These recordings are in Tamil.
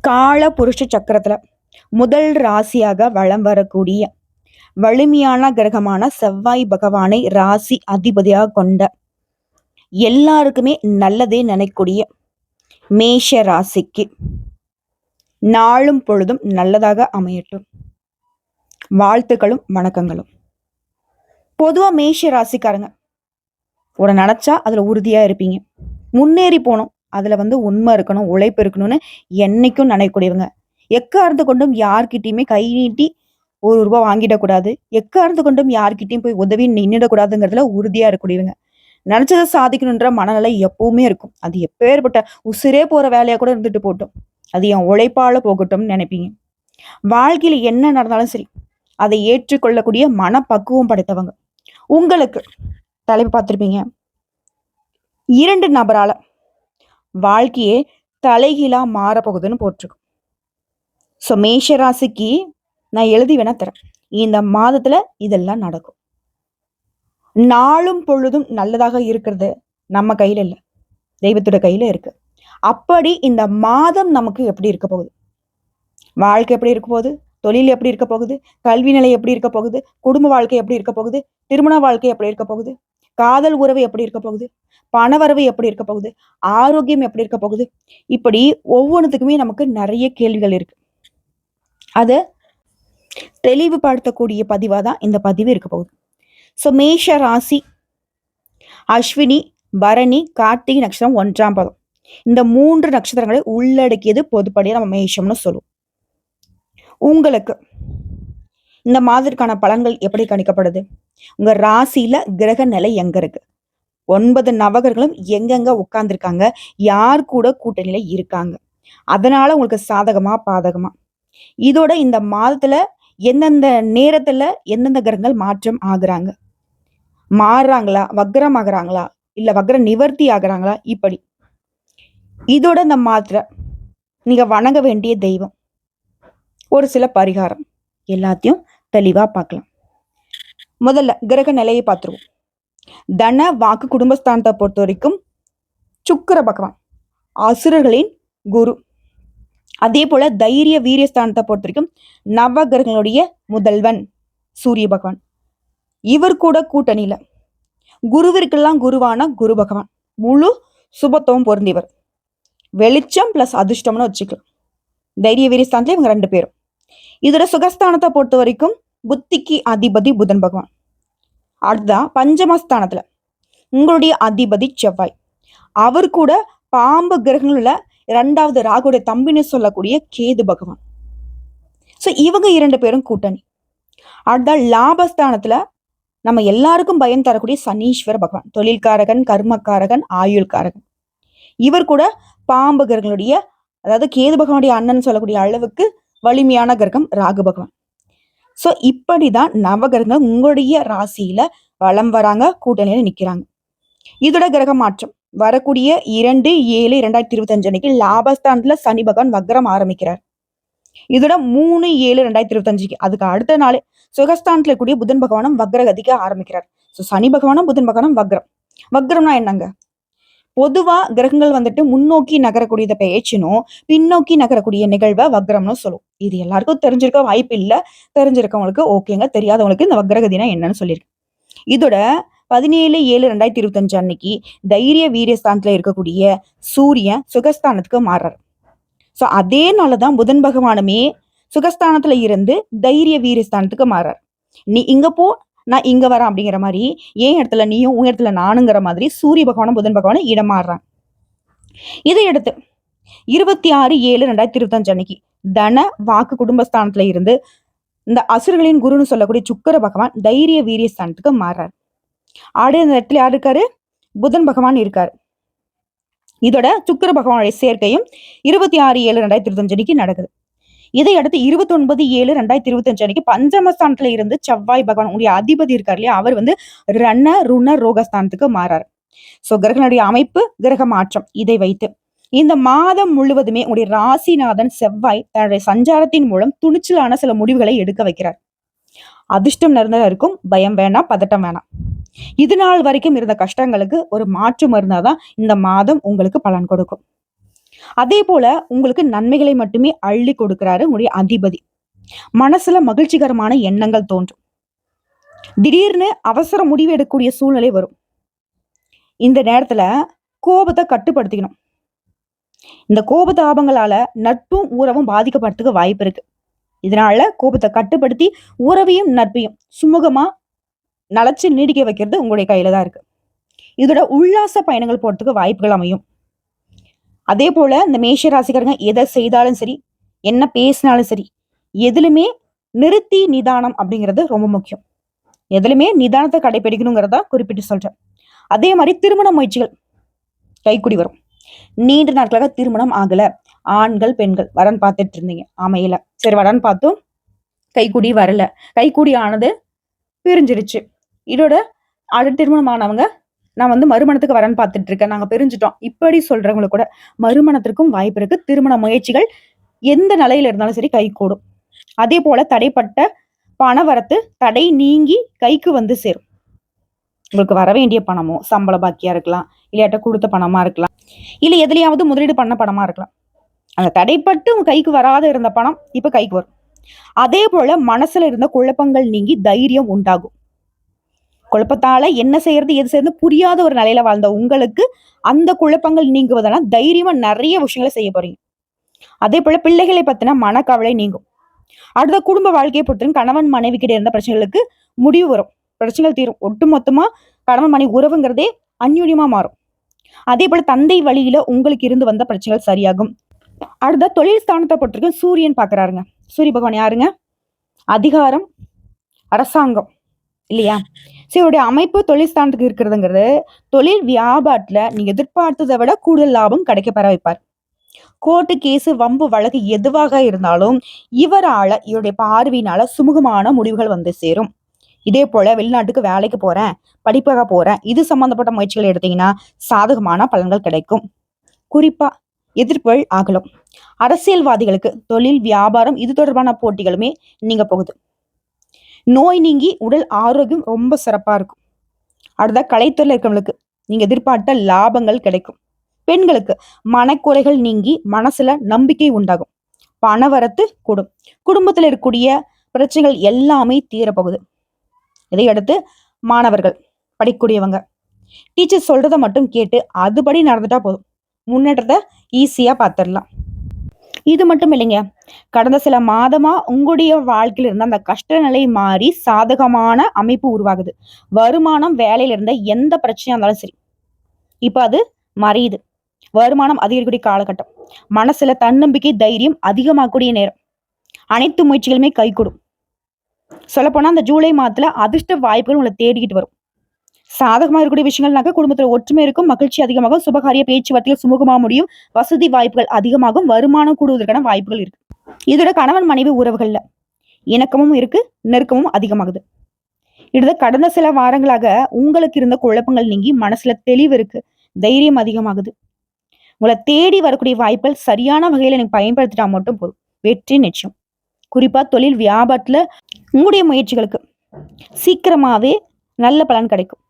கால புருஷ சக்கரத்துல முதல் ராசியாக வலம் வரக்கூடிய வலிமையான கிரகமான செவ்வாய் பகவானை ராசி அதிபதியாக கொண்ட எல்லாருக்குமே நல்லதே நினைக்கூடிய மேஷ ராசிக்கு நாளும் பொழுதும் நல்லதாக அமையட்டும். வாழ்த்துக்களும் வணக்கங்களும். பொதுவாக மேஷ ராசிக்காரங்க உட நினச்சா அதில் உறுதியாக இருப்பீங்க. முன்னேறி போனோம் அதில் வந்து உண்மை இருக்கணும் உழைப்பு இருக்கணும்னு என்றைக்கும் நினைக்கக்கூடியவங்க. எக்காரணத்து கொண்டும் யார்கிட்டையுமே கை நீட்டி ஒரு ரூபாய் வாங்கிடக்கூடாது எக்காரணத்து கொண்டும் யார்கிட்டையும் போய் உதவி நின்றுடக்கூடாதுங்கிறதுல உறுதியாக இருக்கக்கூடியவங்க. நினச்சதை சாதிக்கணுன்ற மனநிலை எப்பவுமே இருக்கும். அது எப்பேற்பட்ட உசிரே போகிற வேலையாக கூட இருந்துட்டு போட்டோம். அது என் உழைப்பால் போகட்டும்னு நினைப்பீங்க. வாழ்க்கையில் என்ன நடந்தாலும் சரி அதை ஏற்றுக்கொள்ளக்கூடிய மனப்பக்குவம் படைத்தவங்க. உங்களுக்கு தலைப்பு பார்த்துருப்பீங்க. இரண்டு நபரால வாழ்க்கையே தலைகீழா மாறப்போகுதுன்னு போட்டிருக்கும் ஸோ மேஷ ராசிக்கு நான் எழுதி வேணா தரேன். இந்த மாதத்துல இதெல்லாம் நடக்கும். நாளும் பொழுதும் நல்லதாக இருக்கிறது நம்ம கையில இல்லை. தெய்வத்தோட கையில இருக்கு. அப்படி இந்த மாதம் நமக்கு எப்படி இருக்க போகுது? வாழ்க்கை எப்படி இருக்க போகுது? தொழில் எப்படி இருக்க போகுது? கல்வி நிலை எப்படி இருக்க போகுது? குடும்ப வாழ்க்கை எப்படி இருக்க போகுது? திருமண வாழ்க்கை எப்படி இருக்க போகுது? காதல் உறவு எப்படி இருக்க போகுது? பணவரவு எப்படி இருக்க போகுது? ஆரோக்கியம் எப்படி இருக்க போகுது? இப்படி ஒவ்வொன்றுத்துக்குமே நமக்கு நிறைய கேள்விகள் இருக்கு. அதை தெளிவுபடுத்தக்கூடிய பதிவாக தான் இந்த பதிவு இருக்க போகுது. ஸோ மேஷ ராசி அஸ்வினி பரணி கார்த்திகை நட்சத்திரம் ஒன்றாம் பதம். இந்த மூன்று நட்சத்திரங்களை உள்ளடக்கியது பொதுப்படியாக நம்ம மேஷம்னு சொல்லுவோம். உங்களுக்கு இந்த மாதிரிக்கான பலன்கள் எப்படி கணிக்கப்படுது? உங்க ராசியில கிரக நிலை எங்க இருக்கு? ஒன்பது நவகர்களும் எங்கெங்க உட்கார்ந்துருக்காங்க? யார் கூட கூட்டணியில இருக்காங்க? அதனால உங்களுக்கு சாதகமா பாதகமா? இதோட இந்த மாதத்துல எந்தெந்த நேரத்துல எந்தெந்த கிரகங்கள் மாற்றம் ஆகுறாங்க? மாறுறாங்களா? வக்ரம் ஆகுறாங்களா? இல்ல வக்ர நிவர்த்தி ஆகுறாங்களா? இப்படி. இதோட இந்த மாத்திர நீங்க வணங்க வேண்டிய தெய்வம். ஒரு சில பரிகாரம். எல்லாத்தையும் தெளிவா பார்க்கலாம். முதல்ல கிரக நிலையை பார்த்துருவோம். தன வாக்கு குடும்பஸ்தானத்தை பொறுத்த வரைக்கும் சுக்கர பகவான் அசுரர்களின் குரு. அதே போல தைரிய வீரியஸ்தானத்தை பொறுத்த வரைக்கும் நவ கிரகங்களுடைய முதல்வன் சூரிய பகவான். இவர் கூட கூட்டணியில குருவிற்கெல்லாம் குருவான குரு பகவான். முழு சுபத்துவம் பொருந்தியவர். வெளிச்சம் பிளஸ் அதிர்ஷ்டம்னு வச்சுக்கலாம். தைரிய வீரியஸ்தானத்துல இவங்க ரெண்டு பேரும். இதோட சுகஸ்தானத்தை பொறுத்த வரைக்கும் புத்திக்கு அதிபதி புதன் பகவான். அடுத்ததான் பஞ்சமஸ்தானத்துல உங்களுடைய அதிபதி செவ்வாய். அவர் கூட பாம்பு கிரகங்கள்ல இரண்டாவது ராகுடைய தம்பின்னு சொல்லக்கூடிய கேது பகவான். ஸோ இவங்க இரண்டு பேரும் கூட்டணி. அடுத்த லாபஸ்தானத்துல நம்ம எல்லாருக்கும் பயன் தரக்கூடிய சனீஸ்வர பகவான். தொழில்காரகன் கர்மக்காரகன் ஆயுள்காரகன். இவர் கூட பாம்பு கிரகங்களுடைய அதாவது கேது பகவானுடைய அண்ணன் சொல்லக்கூடிய அளவுக்கு வலிமையான கிரகம் ராகு பகவான். ஸோ இப்படிதான் நவகிரகங்கள் உங்களுடைய ராசியில வளம் வராங்க கூட்டணியில நிக்கிறாங்க. இதோட கிரக மாற்றம். வரக்கூடிய இரண்டு ஏழு இரண்டாயிரத்தி இருபத்தி அஞ்சு அன்னைக்கு லாபஸ்தானத்துல சனி பகவான் வக்ரம் ஆரம்பிக்கிறார். இதோட மூணு ஏழு ரெண்டாயிரத்தி இருபத்தி அஞ்சுக்கு அதுக்கு அடுத்த நாள் சுகஸ்தானத்துல கூடிய புதன் பகவானும் வக்ரகதிக்க ஆரம்பிக்கிறார். ஸோ சனி பகவானும் புதன் பகவானும் வக்ரம். வக்ரம்னா என்னங்க? பொதுவா கிரகங்கள் வந்துட்டு முன்னோக்கி நகரக்கூடியதை பேச்சினும் பின்னோக்கி நகரக்கூடிய நிகழ்வை வக்ரம்னு சொல்லுவோம் இது எல்லாருக்கும் தெரிஞ்சிருக்க வாய்ப்பு இல்லை. தெரிஞ்சிருக்கவங்களுக்கு ஓகேங்க. தெரியாதவங்களுக்கு இந்த வக்ரகதினா என்னன்னு சொல்லியிருக்கு இதோட பதினேழு ஏழு ரெண்டாயிரத்தி இருபத்தஞ்சு அன்னைக்கு தைரிய வீரியஸ்தானத்துல இருக்கக்கூடிய சூரியன் சுகஸ்தானத்துக்கு மாறுறாரு. ஸோ அதே நாளதான் புதன் பகவானுமே சுகஸ்தானத்துல இருந்து தைரிய வீரியஸ்தானத்துக்கு மாறார் நீ இங்க போ நான் இங்க வரேன் அப்படிங்கிற மாதிரி ஏன் இடத்துல நீயும் உன் இடத்துல நானுங்கிற மாதிரி சூரிய பகவானும் புதன் பகவானும் இடம் இதை எடுத்து இருபத்தி ஆறு ஏழு ரெண்டாயிரத்தி இருபத்தஞ்சு அன்னைக்கு தன வாக்கு குடும்பஸ்தானத்துல இருந்து இந்த அசுரர்களின் குருன்னு சொல்லக்கூடிய சுக்கர பகவான் தைரிய வீரியஸ்தானத்துக்கு மாறுறாரு. ஆடு இந்த இடத்துல யார் இருக்காரு? புதன் பகவான் இருக்காரு. இதோட சுக்கர பகவானுடைய சேர்க்கையும் இருபத்தி ஆறு ஏழு ரெண்டாயிரத்தி இருபத்தஞ்சு அன்னைக்கு நடக்குது. இதையடுத்து இருபத்தி ஒன்பது ஏழு ரெண்டாயிரத்தி இருபத்தஞ்சு அன்னைக்கு பஞ்சமஸ்தானத்துல இருந்து செவ்வாய் பகவான் உடைய அதிபதி இருக்கார் இல்லையா? அவர் வந்து ரண ருண ரோகஸ்தானத்துக்கு மாறாரு. சோ கிரகனுடைய அமைப்பு கிரக மாற்றம் இதை வைத்து. இந்த மாதம் முழுவதுமே உங்களுடைய ராசிநாதன் செவ்வாய் தன்னுடைய சஞ்சாரத்தின் மூலம் துணிச்சலான சில முடிவுகளை எடுக்க வைக்கிறார். அதிர்ஷ்டம் நிறைந்ததா இருக்கும் பயம் வேணாம் பதட்டம் வேணாம். இது நாள் வரைக்கும் இருந்த கஷ்டங்களுக்கு ஒரு மாற்று மருந்தாதான் இந்த மாதம் உங்களுக்கு பலன் கொடுக்கும். அதே போல உங்களுக்கு நன்மைகளை மட்டுமே அள்ளி கொடுக்கிறாரு உங்களுடைய அதிபதி. மனசுல மகிழ்ச்சிகரமான எண்ணங்கள் தோன்றும். திடீர்னு அவசர முடிவு எடுக்கக்கூடிய சூழ்நிலை வரும். இந்த நேரத்துல கோபத்தை கட்டுப்படுத்திக்கணும். இந்த கோப நட்பும் உறவும் பாதிக்கப்படுறதுக்கு வாய்ப்பு இருக்கு. இதனால கோபத்தை கட்டுப்படுத்தி உறவையும் நட்பையும் சுமூகமா நலச்சு நீடிக்க வைக்கிறது உங்களுடைய கையில தான் இருக்கு. இதோட உல்லாச பயணங்கள் போறதுக்கு வாய்ப்புகள் அமையும். அதே போல இந்த மேஷ ராசிக்காரங்க எதை செய்தாலும் சரி என்ன பேசினாலும் சரி எதுலுமே நிறுத்தி நிதானம் அப்படிங்கிறது ரொம்ப முக்கியம். எதுலுமே நிதானத்தை கடைபிடிக்கணுங்கிறத குறிப்பிட்டு சொல்றேன். அதே மாதிரி திருமண முயற்சிகள் கைக்குடி வரும். நீண்ட நாட்களாக திருமணம் ஆகல. ஆண்கள் பெண்கள் வரன் பார்த்துட்டு இருந்தீங்க அமையல. சரி வரன் பார்த்தோம் கைக்குடி வரல. கைக்குடி ஆனது பிரிஞ்சிருச்சு. இதோட அடுத்த திருமணம் ஆனவங்க நான் வந்து மறுமணத்துக்கு வரேன்னு பார்த்துட்டு இருக்கேன் நாங்க பிரிஞ்சிட்டோம். இப்படி சொல்றவங்களுக்கு கூட மறுமணத்திற்கும் வாய்ப்பு இருக்கு. திருமண முயற்சிகள் எந்த நிலையில இருந்தாலும் சரி கை கூடும். அதே போல தடைப்பட்ட பணவரத்து தடை நீங்கி கைக்கு வந்து சேரும். உங்களுக்கு வர வேண்டிய பணமோ சம்பள பாக்கியா இருக்கலாம் இல்லையாட்ட கொடுத்த பணமா இருக்கலாம் இல்ல எதுலையாவது முதலீடு பண்ண பணமா இருக்கலாம். அந்த தடைப்பட்டு உங்க கைக்கு வராத இருந்த பணம் இப்ப கைக்கு வரும். அதே போல மனசுல இருந்த குழப்பங்கள் நீங்கி தைரியம் உண்டாகும். குழப்பத்தால என்ன செய்யறது எது செய்யறது புரியாத ஒரு நிலையில வாழ்ந்த உங்களுக்கு அந்த குழப்பங்கள் நீங்குவதெல்லாம் தைரியமா நிறைய விஷயங்களை செய்ய போறீங்க. அதே போல பிள்ளைகளை பத்தின மனக்கவலை நீங்கும். அடுத்த குடும்ப வாழ்க்கையை பொறுத்தவரைக்கும் கணவன் மனைவி கிட்ட இருந்த பிரச்சனைகளுக்கு முடிவு வரும். பிரச்சனைகள் தீரும். ஒட்டுமொத்தமா கணவன் மனைவி உறவுங்கிறதே அந்யூன்யமா மாறும். அதே போல தந்தை வழியில உங்களுக்கு இருந்து வந்த பிரச்சனைகள் சரியாகும். அடுத்த தொழில் ஸ்தானத்தை பொறுத்திருக்கும் சூரியன் பாக்குறாருங்க சூரிய பகவான் யாருங்க? அதிகாரம் அரசாங்கம். இல்லையா? சரி இவருடைய அமைப்பு தொழில் ஸ்தானத்துக்கு இருக்கிறதுங்கிறது தொழில் வியாபாரத்துல நீங்கள் எதிர்பார்த்ததை விட கூடுதல் லாபம் கிடைக்க பெற வைப்பார். கோர்ட்டு கேஸு வம்பு வழக்கு எதுவாக இருந்தாலும் இவரால இவருடைய பார்வையினால சுமூகமான முடிவுகள் வந்து சேரும். இதே போல வெளிநாட்டுக்கு வேலைக்கு போறேன் படிப்பாக போறேன் இது சம்பந்தப்பட்ட முயற்சிகள் எடுத்தீங்கன்னா சாதகமான பலன்கள் கிடைக்கும். குறிப்பா எதிர்ப்புகள் ஆகலும். அரசியல்வாதிகளுக்கு தொழில் வியாபாரம் இது தொடர்பான போட்டிகளுமே நீங்க போகுது. நோய் நீங்கி உடல் ஆரோக்கியம் ரொம்ப சிறப்பாக இருக்கும். அடுத்த கலைத்துறையில் இருக்கிறவங்களுக்கு நீங்கள் எதிர்பார்த்த லாபங்கள் கிடைக்கும். பெண்களுக்கு மனக்குறைகள் நீங்கி மனசுல நம்பிக்கை உண்டாகும். பணவரத்து கூடும். குடும்பத்தில் இருக்கக்கூடிய பிரச்சனைகள் எல்லாமே தீரப்போகுது. இதையடுத்து மாணவர்கள் படிக்கக்கூடியவங்க. டீச்சர் சொல்றதை மட்டும் கேட்டு அதுபடி நடந்துட்டா போதும். முன்னேற்றத்தை ஈஸியாக பார்த்துடலாம். இது மட்டும் இல்லைங்க. கடந்த சில மாதமா உங்களுடைய வாழ்க்கையில இருந்த அந்த கஷ்ட நிலை மாறி சாதகமான அமைப்பு உருவாகுது. வருமானம் வேலையில இருந்த எந்த பிரச்சனையா இருந்தாலும் சரி. இப்ப அது மறையுது. வருமானம் அதிகரிக்கக்கூடிய காலகட்டம். மனசுல தன்னம்பிக்கை தைரியம் அதிகமாகக்கூடிய நேரம். அனைத்து முயற்சிகளுமே கைகூடும். சொல்லப்போனா அந்த ஜூலை மாதத்துல அதிர்ஷ்ட வாய்ப்புகள் உங்களை தேடிக்கிட்டு வரும். சாதகமாக இருக்கக்கூடிய விஷயங்கள்னாக்க குடும்பத்தில் ஒற்றுமை இருக்கும் மகிழ்ச்சி அதிகமாகும் சுபகாரிய பேச்சுவார்த்தைகள் சுமூகமாக முடியும் வசதி வாய்ப்புகள் அதிகமாகும் வருமானம் கூடுவதற்கான வாய்ப்புகள் இருக்கு. இதோட கணவன் மனைவி உறவுகள்ல இணக்கமும் இருக்கு நெருக்கமும் அதிகமாகுது. இது கடந்த சில வாரங்களாக உங்களுக்கு இருந்த குழப்பங்கள் நீங்கி மனசுல தெளிவு இருக்கு தைரியம் அதிகமாகுது. உங்களை தேடி வரக்கூடிய வாய்ப்புகள் சரியான வகையில நீங்க பயன்படுத்திட்டா மட்டும் போதும் வெற்றி நிச்சயம். குறிப்பா தொழில் வியாபாரத்துல உங்களுடைய முயற்சிகளுக்கு சீக்கிரமாவே நல்ல பலன் கிடைக்கும்.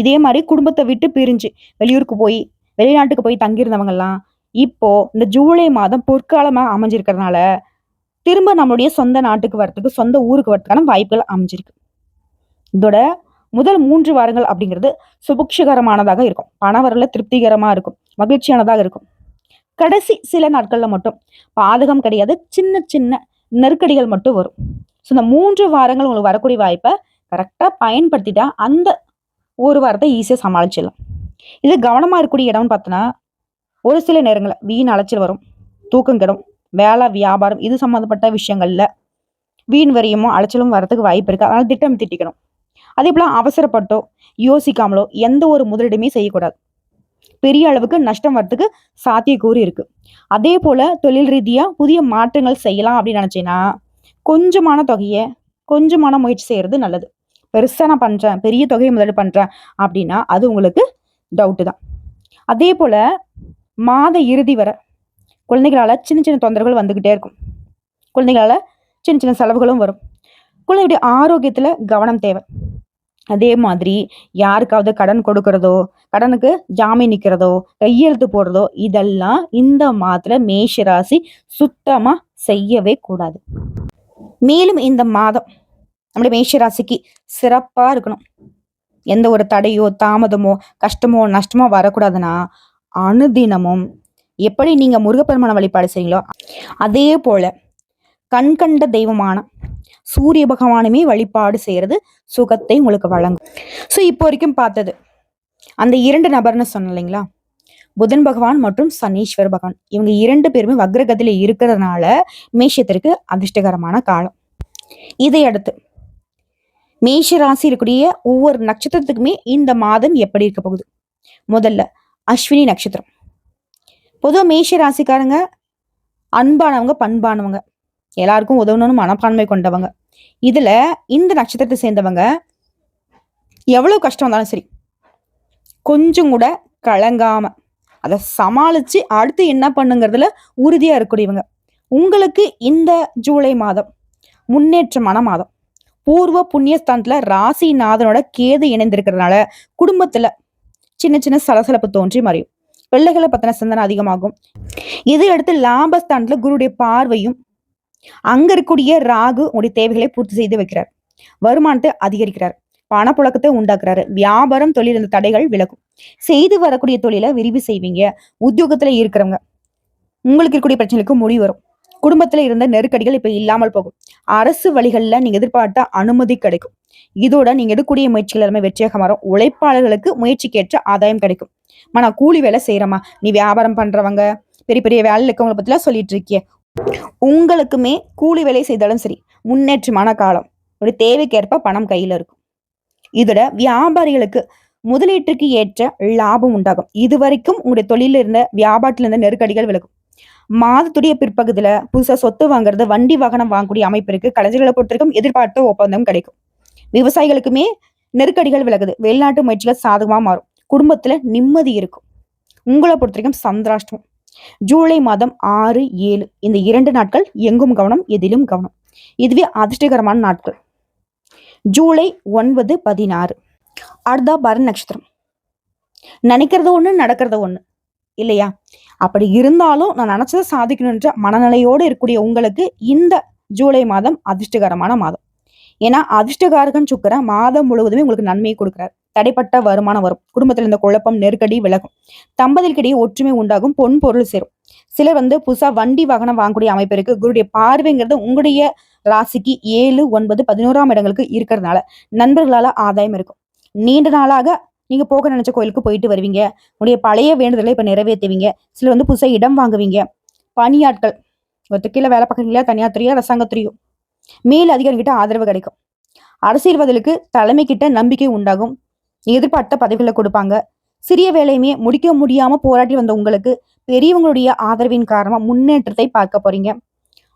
இதே மாதிரி குடும்பத்தை விட்டு பிரிஞ்சு வெளியூருக்கு போய் வெளிநாட்டுக்கு போய் தங்கியிருந்தவங்கெல்லாம் இப்போ இந்த ஜூலை மாதம் பொற்காலமாக அமைஞ்சிருக்கிறதுனால திரும்ப நம்மளுடைய சொந்த நாட்டுக்கு வரத்துக்கு சொந்த ஊருக்கு வரதுக்கான வாய்ப்புகள் அமைஞ்சிருக்கு. இதோட முதல் மூன்று வாரங்கள் அப்படிங்கிறது சுபுக்ஷகரமானதாக இருக்கும். பணவரில் திருப்திகரமாக இருக்கும். மகிழ்ச்சியானதாக இருக்கும். கடைசி சில நாட்களில் மட்டும் பாதகம் கிடையாது. சின்ன சின்ன நெருக்கடிகள் மட்டும் வரும். ஸோ இந்த மூன்று வாரங்கள் உங்களுக்கு வரக்கூடிய வாய்ப்பை கரெக்டாக பயன்படுத்திட்டா அந்த ஒரு வாரத்தை ஈஸியாக சமாளிச்சிடலாம். இது கவனமாக இருக்கக்கூடிய இடம்னு பார்த்தோன்னா ஒரு சில நேரங்களில் வீண் அலைச்சல் வரும் தூக்கம் கிடும் வேலை வியாபாரம் இது சம்மந்தப்பட்ட விஷயங்களில் வீண் வரியமோ அலைச்சலும் வரத்துக்கு வாய்ப்பு இருக்குது அதனால் திட்டம் திட்டிக்கணும். அதே போல் அவசரப்பட்டோ யோசிக்காமலோ எந்த ஒரு முதலீடுமே செய்யக்கூடாது. பெரிய அளவுக்கு நஷ்டம் வரத்துக்கு சாத்தியக்கூறு இருக்குது அதே போல் தொழில் ரீதியாக புதிய மாற்றங்கள் செய்யலாம் அப்படின்னு நினச்சேன்னா கொஞ்சமான தொகையை கொஞ்சமான முயற்சி செய்கிறது நல்லது. பெருசாக நான் பண்ணுறேன் பெரிய தொகையை முதலீடு பண்ணுறேன் அப்படின்னா அது உங்களுக்கு டவுட்டு தான். அதே போல் மாத இறுதி வரை குழந்தைகளால் சின்ன சின்ன தொந்தரவுகள் வந்துக்கிட்டே இருக்கும். குழந்தைகளால் சின்ன சின்ன செலவுகளும் வரும். குழந்தையுடைய ஆரோக்கியத்தில் கவனம் தேவை. அதே மாதிரி யாருக்காவது கடன் கொடுக்கறதோ கடனுக்கு ஜாமீன் நிற்கிறதோ கையெழுத்து போடுறதோ இதெல்லாம் இந்த மாதத்துல மேஷ ராசி சுத்தமாக செய்யவே கூடாது. மேலும் இந்த மாதம் நம்முடைய மேஷராசிக்கு ராசிக்கு இருக்கணும். எந்த ஒரு தடையோ தாமதமோ கஷ்டமோ நஷ்டமோ வரக்கூடாதுன்னா அனுதினமும் எப்படி நீங்கள் முருகப்பெருமான வழிபாடு செய்யுங்களோ அதே போல் கண் கண்ட தெய்வமான சூரிய பகவானுமே வழிபாடு செய்கிறது சுகத்தை உங்களுக்கு வழங்கும். ஸோ இப்போ வரைக்கும் பார்த்தது. அந்த இரண்டு நபர்னு சொன்னேன் இல்லைங்களா? புதன் பகவான் மற்றும் சனீஸ்வர பகவான். இவங்க இரண்டு பேருமே வக்ரகத்தில் இருக்கிறதுனால மேஷத்திற்கு அதிர்ஷ்டகரமான காலம். இதை அடுத்து மேஷ ராசி இருக்கக்கூடிய ஒவ்வொரு நட்சத்திரத்துக்குமே இந்த மாதம் எப்படி இருக்க போகுது? முதல்ல அஸ்வினி நட்சத்திரம். பொதுவாக மேஷ ராசிக்காரங்க அன்பானவங்க பண்பானவங்க. எல்லாருக்கும் உதவணும்னு மனப்பான்மை கொண்டவங்க. இதுல இந்த நட்சத்திரத்தை சேர்ந்தவங்க எவ்வளவு கஷ்டம் வந்தாலும் சரி கொஞ்சம் கூட கலங்காம அதை சமாளிச்சு அடுத்து என்ன பண்ணுங்கிறதுல உறுதியா இருக்கக்கூடியவங்க. உங்களுக்கு இந்த ஜூலை மாதம் முன்னேற்றமான மாதம். பூர்வ புண்ணியஸ்தானத்துல ராசிநாதனோட கேது இணைந்திருக்கிறதுனால குடும்பத்துல சின்ன சின்ன சலசலப்பு தோன்றி மறையும். பிள்ளைகளை பத்தின சிந்தனை அதிகமாகும். இதையடுத்து லாபஸ்தானத்துல குருடைய பார்வையும் அங்க இருக்கக்கூடிய ராகு உடைய தேவைகளை பூர்த்தி செய்து வைக்கிறார். வருமானத்தை அதிகரிக்கிறார். பணப்புழக்கத்தை உண்டாக்குறாரு. வியாபாரம் தொழில் இந்த தடைகள் விலகும். செய்து வரக்கூடிய தொழிலை விரிவு செய்வீங்க. உத்தியோகத்துல இருக்கிறவங்க. உங்களுக்கு இருக்கக்கூடிய பிரச்சனைகளுக்கு முடிவு வரும். குடும்பத்துல இருந்த நெருக்கடிகள் இப்ப இல்லாமல் போகும். அரசு வழிகள்ல நீங்க எதிர்பார்த்த அனுமதி கிடைக்கும். இதோட நீங்க எடுக்கக்கூடிய முயற்சிகள் எல்லாமே வெற்றியாக மாறும். உழைப்பாளர்களுக்கு முயற்சிக்கேற்ற ஆதாயம் கிடைக்கும். ஆனா கூலி வேலை செய்யறமா நீ வியாபாரம் பண்றவங்க பெரிய பெரிய வேலையில் இருக்கவங்களை பத்திலாம் சொல்லிட்டு இருக்கிய. உங்களுக்குமே கூலி வேலை செய்தாலும் சரி முன்னேற்றமான காலம். ஒரு தேவைக்கேற்ப பணம் கையில இருக்கும். இதோட வியாபாரிகளுக்கு முதலீட்டுக்கு ஏற்ற லாபம் உண்டாகும். இது வரைக்கும் உங்களுடைய தொழிலில் இருந்த வியாபாரத்தில் இருந்த நெருக்கடிகள் விலகும். மாதத்துடைய பிற்பகுதியில புதுசா சொத்து வாங்குறது வண்டி வாகனம் வாங்கக்கூடிய அமைப்பு கலைஞர்களை பொறுத்திருக்கும் எதிர்பார்த்த ஒப்பந்தம் கிடைக்கும். விவசாயிகளுக்குமே நெருக்கடிகள் விலகுது. வெளிநாட்டு முயற்சிகள் சாதகமாக மாறும். குடும்பத்துல நிம்மதி இருக்கும். உங்களை பொறுத்த வரைக்கும் சந்திராஷ்டமம். ஜூலை மாதம் ஆறு ஏழு. இந்த இரண்டு நாட்கள் எங்கும் கவனம் எதிலும் கவனம். இதுவே அதிர்ஷ்டகரமான நாட்கள். ஜூலை ஒன்பது பதினாறு. அடுத்தா பரண் நட்சத்திரம். நினைக்கிறது ஒன்று நடக்கிறது ஒன்று இல்லையா? அப்படி இருந்தாலும் நான் நினைச்சதை சாதிக்கணுன்ற மனநிலையோடு இருக்கக்கூடிய உங்களுக்கு இந்த ஜூலை மாதம் அதிர்ஷ்டகரமான மாதம். ஏன்னா அதிர்ஷ்டகாரகன் சுக்கர மாதம் முழுவதுமே உங்களுக்கு நன்மையை கொடுக்குறாரு. தடைப்பட்ட வருமானம் வரும். குடும்பத்தில் இருந்த குழப்பம் நெருக்கடி விலகும். தம்பதிகளுக்கிடையே ஒற்றுமை உண்டாகும். பொன் பொருள் சேரும். சிலர் வந்து புதுசா வண்டி வாகனம் வாங்கக்கூடிய அமைப்பு இருக்கு. குருடைய பார்வைங்கிறது உங்களுடைய ராசிக்கு ஏழு ஒன்பது பதினோராம் இடங்களுக்கு இருக்கிறதுனால நண்பர்களால ஆதாயம் இருக்கும். நீண்ட நாளாக நீங்கள் போக நினச்ச கோயிலுக்கு போயிட்டு வருவீங்க. உங்களுடைய பழைய வேண்டுதலை இப்போ நிறைவேற்றுவீங்க. சிலர் வந்து புதுசாக இடம் வாங்குவீங்க. பணியாட்கள் ஒருத்த கீழே வேலை பார்க்குறீங்களா? தனியார் துறையோ அரசாங்கத்துறையோ மேல் அதிகாரிகிட்ட ஆதரவு கிடைக்கும். அரசியல்வாதிகளுக்கு தலைமை கிட்ட நம்பிக்கை உண்டாகும். எதிர்பார்த்த பதவிகளை கொடுப்பாங்க. சிறிய வேலையுமே முடிக்க முடியாமல் போராட்டி வந்த உங்களுக்கு பெரியவங்களுடைய ஆதரவின் காரணமாக முன்னேற்றத்தை பார்க்க போறீங்க.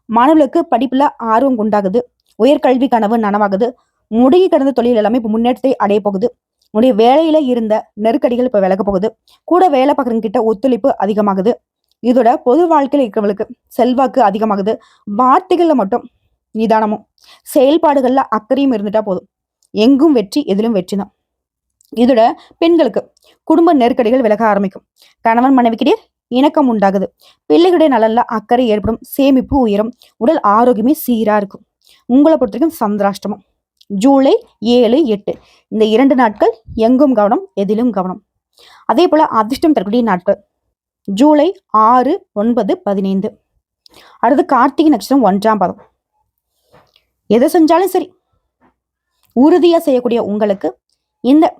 மாணவர்களுக்கு படிப்பில் ஆர்வம் உண்டாகுது. உயர்கல்வி கனவு நனவாகுது. முடங்கி கடந்த தொழில் எல்லாமே இப்போ முன்னேற்றத்தை அடைய போகுது. உடைய வேலையில இருந்த நெருக்கடிகள் இப்ப விலக போகுது. கூட வேலை பார்க்குறவங்க கிட்ட ஒத்துழைப்பு அதிகமாகுது. இதோட பொது வாழ்க்கையில் இருக்கிறவங்களுக்கு செல்வாக்கு அதிகமாகுது. வார்த்தைகள்ல மட்டும் நிதானமும் செயல்பாடுகள்ல அக்கறையும் இருந்துட்டா போதும். எங்கும் வெற்றி எதிலும் வெற்றி தான் இதோட பெண்களுக்கு குடும்ப நெருக்கடிகள் விலக ஆரம்பிக்கும். கணவன் மனைவிக்கிடையே இணக்கம் உண்டாகுது. பிள்ளைகளுடைய நலன்ல அக்கறை ஏற்படும் சேமிப்பு உயரும் உடல் ஆரோக்கியமே சீரா இருக்கும். உங்களை பொறுத்த வரைக்கும் சந்திராஷ்டமம். ஜூலை ஏழு எட்டு. இந்த இரண்டு நாட்கள் எங்கும் கவனம் எதிலும் கவனம். அதே போல அதிர்ஷ்டம் தரக்கூடிய நாட்கள். ஜூலை ஆறு ஒன்பது பதினைந்து. அடுத்து கார்த்திகை நட்சத்திரம் ஒன்றாம் பதம். எதை செஞ்சாலும் சரி. உறுதியா செய்யக்கூடிய உங்களுக்கு இந்த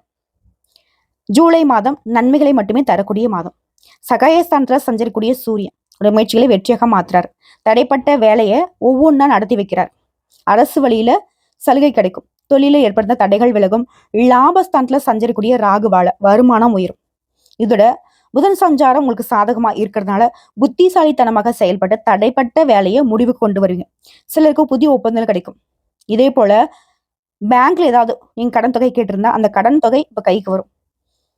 ஜூலை மாதம் நன்மைகளை மட்டுமே தரக்கூடிய மாதம். சகாயஸ்தானத்துல சஞ்சரிக்கூடிய சூரியன் உடைய முயற்சிகளை வெற்றியாக மாற்றுறார் தடைப்பட்ட வேலையை ஒவ்வொன்றா நடத்தி வைக்கிறார். அரசு வழியில சலுகை கிடைக்கும். தொழிலை ஏற்படுத்த தடைகள் விலகும். லாபஸ்தானத்துல சஞ்சரிக்கூடிய ராகுவால வருமானம் உயரும். இதோட புதன் சஞ்சாரம் உங்களுக்கு சாதகமா இருக்கிறதுனால புத்திசாலித்தனமாக செயல்பட்டு தடைப்பட்ட வேலையை முடிவு கொண்டு வருவீங்க. சிலருக்கு புதிய ஒப்பந்தங்கள் கிடைக்கும். இதே போல பேங்க்ல ஏதாவது நீங்க கடன் தொகை கேட்டிருந்தா அந்த கடன் தொகை இப்ப கைக்கு வரும்.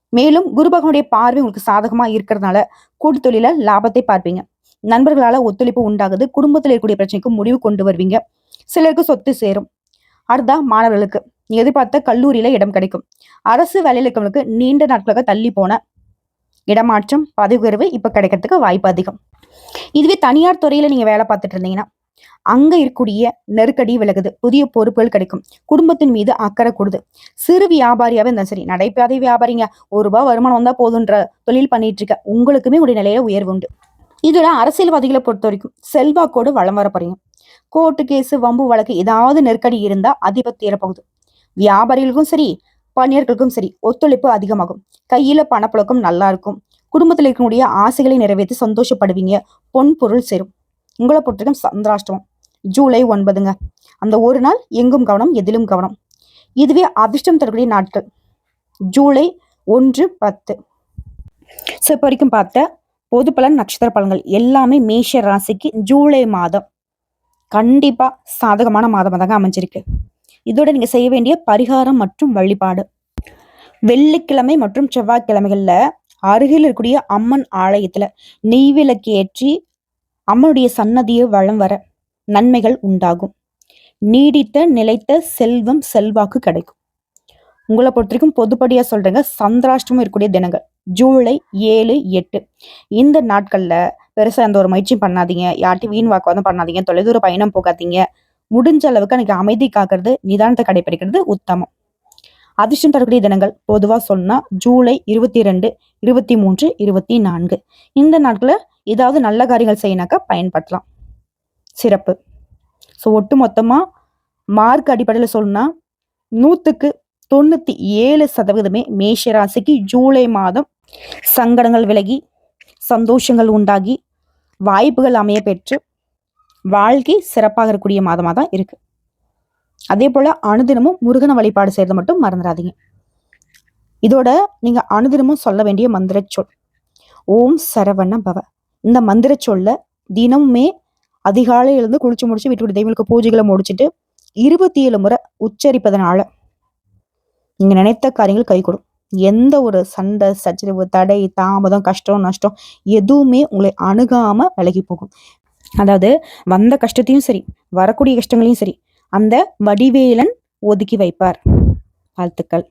மேலும் குருபகனுடைய பார்வை உங்களுக்கு சாதகமா இருக்கிறதுனால கூட்டு தொழில லாபத்தை பார்ப்பீங்க. நண்பர்களால ஒத்துழைப்பு உண்டாகுது. குடும்பத்தில் இருக்கக்கூடிய பிரச்சனைக்கு முடிவு கொண்டு வருவீங்க. சிலருக்கு சொத்து சேரும். அதுதான் மாணவர்களுக்கு. நீங்க எதிர்பார்த்த கல்லூரியில இடம் கிடைக்கும். அரசு வேலையில் இருக்கவங்களுக்கு நீண்ட நாட்களாக தள்ளி போன இடமாற்றம் பதவி உயர்வு இப்ப கிடைக்கிறதுக்கு வாய்ப்பு அதிகம். இதுவே தனியார் துறையில நீங்க வேலை பார்த்துட்டு இருந்தீங்கன்னா அங்க இருக்கக்கூடிய நெருக்கடி விலகுது. புதிய பொறுப்புகள் கிடைக்கும். குடும்பத்தின் மீது அக்கறை கூடுது. சிறு வியாபாரியாவே இருந்தா சரி நடைபாதை வியாபாரிங்க ஒரு ரூபாய் வருமானம் வந்தா போதுன்ற தொழில் பண்ணிட்டு இருக்க உங்களுக்குமே உடைய நிலையில உயர்வு உண்டு. இதுல அரசியல்வாதிகளை பொறுத்த வரைக்கும் செல்வாக்கோடு வளம் வர போறீங்க. கோர்ட்டு கேஸு வம்பு வழக்கு ஏதாவது நெருக்கடி இருந்தா அதிபர் தீரப்போகுது. வியாபாரிகளுக்கும் சரி பணியர்களுக்கும் சரி ஒத்துழைப்பு அதிகமாகும். கையில பணப்புழக்கம் நல்லா இருக்கும். குடும்பத்தில் இருக்கக்கூடிய ஆசைகளை நிறைவேற்றி சந்தோஷப்படுவீங்க. பொன் பொருள் சேரும். உங்களை பொறுத்தவரைக்கும் சந்திராஷ்டமம். ஜூலை ஒன்பதுங்க. அந்த ஒரு நாள் எங்கும் கவனம் எதிலும் கவனம். இதுவே அதிர்ஷ்டம் தரக்கூடிய நாட்கள். ஜூலை ஒன்று பத்து. ஸோ இப்போ வரைக்கும் பார்த்த பொது பலன் நட்சத்திர பலன்கள் எல்லாமே மேஷ ராசிக்கு ஜூலை மாதம். கண்டிப்பாக சாதகமான மாதமாக தாங்க அமைஞ்சிருக்கு. இதோட நீங்கள் செய்ய வேண்டிய பரிகாரம் மற்றும் வழிபாடு. வெள்ளிக்கிழமை மற்றும் செவ்வாய்க்கிழமைகளில் அருகில் இருக்கக்கூடிய அம்மன் ஆலயத்தில் நெய்விளக்கு ஏற்றி அம்மனுடைய சன்னதியை வளம் வர நன்மைகள் உண்டாகும். நீடித்த நிலைத்த செல்வம் செல்வாக்கு கிடைக்கும். உங்களை பொறுத்த வரைக்கும் பொதுப்படியாக சொல்கிறேங்க சந்திராஷ்டமம் இருக்கக்கூடிய தினங்கள் ஜூலை ஏழு எட்டு. இந்த நாட்களில் பெருசாக எந்த ஒரு முயற்சியும் பண்ணாதீங்க. யார்ட்டையும் வீண் வாக்குவாதம் பண்ணாதீங்க. தொலைதூர பயணம் போகாதீங்க. முடிஞ்ச அளவுக்கு அன்றைக்கி அமைதி காக்கிறது நிதானத்தை கடைபிடிக்கிறது உத்தமம். அதிர்ஷ்டம் தரக்கூடிய தினங்கள் பொதுவாக சொன்னால் ஜூலை இருபத்தி ரெண்டு இருபத்தி மூன்று இருபத்தி நான்கு. இந்த நாட்களில் ஏதாவது நல்ல காரியங்கள் செய்யினாக்கா பயன்படுத்தலாம். சிறப்பு. ஸோ ஒட்டு மொத்தமாக மார்க் அடிப்படையில் சொன்னா நூற்றுக்கு தொண்ணூற்றி ஏழு சதவீதமே மேஷ ராசிக்கு ஜூலை மாதம் சங்கடங்கள் விலகி சந்தோஷங்கள் உண்டாகி வாய்ப்புகள் அமைய பெற்று வாழ்க்கை சிறப்பாக இருக்கக்கூடிய மாதமாக தான் இருக்கு. அதே போல அனுதினமும் முருகனை வழிபாடு செய்யறதை மட்டும் மறந்துடாதீங்க. இதோட நீங்க அனுதினமும் சொல்ல வேண்டிய மந்திர சொல் ஓம் சரவண பவ. இந்த மந்திர சொல்ல தினமுமே அதிகாலையில இருந்து குளிச்சு முடிச்சு வீட்டு தெய்வங்களுக்கு பூஜைகளை முடிச்சுட்டு இருபத்தி ஏழு முறை உச்சரிப்பதனால நீங்க நினைத்த காரியங்கள் கைகூடும். எந்த ஒரு சண்டை சச்சரவு தடை தாமதம் கஷ்டம் நஷ்டம் எதுவுமே உங்களை அணுகாம விலகி போகும். அதாவது வந்த கஷ்டத்தையும் சரி வரக்கூடிய கஷ்டங்களையும் சரி அந்த வடிவேலன் ஒதுக்கி வைப்பார். வாழ்த்துக்கள்.